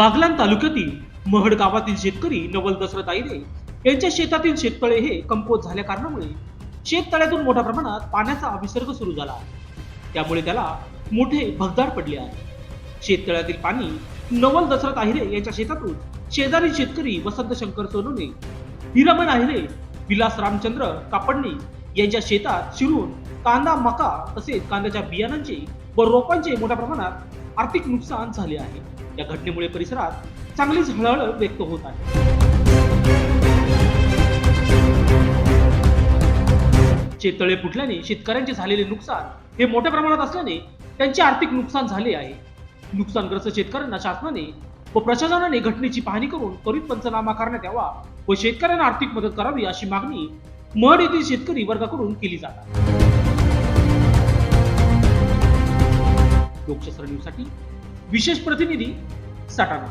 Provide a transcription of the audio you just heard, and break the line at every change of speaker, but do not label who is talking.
बागलाण तालुक्यातील महड गावातील शेतकरी नवल दसरथ आईरे यांच्या शेतातील शेततळे हे कंपोज झाल्या कारणामुळे शेततळ्यातून मोठ्या प्रमाणात पाण्याचा विसर्ग सुरू झाला. आहे त्यामुळे त्याला मोठे भगदाड पडले आहे. शेततळ्यातील पाणी नवल दसरथ आहिरे यांच्या शेतातून शेजारी शेतकरी वसंत शंकर सोनवणे हिरामन आहिरे विलास रामचंद्र कापडणे यांच्या शेतात शिरून कांदा मका तसेच कांद्याच्या बियाणांचे व रोपांचे मोठ्या प्रमाणात आर्थिक नुकसान झाले आहे. या घटनेमुळे परिसरात चांगलीच हळहळ व्यक्त होत आहे. शेततळे फुटल्याने शेतकऱ्यांचे झालेले नुकसान हे मोठ्या प्रमाणात असल्याने त्यांचे आर्थिक नुकसान झाले आहे. नुकसानग्रस्त शेतकऱ्यांना शासनाने व प्रशासनाने घटनेची पाहणी करून त्वरित पंचनामा करण्यात यावा व शेतकऱ्यांना आर्थिक मदत करावी अशी मागणी मड येथील शेतकरी वर्गाकडून केली जात आहे लोकशास्त्र न्यूजसाठी विशेष प्रतिनिधी सटाणा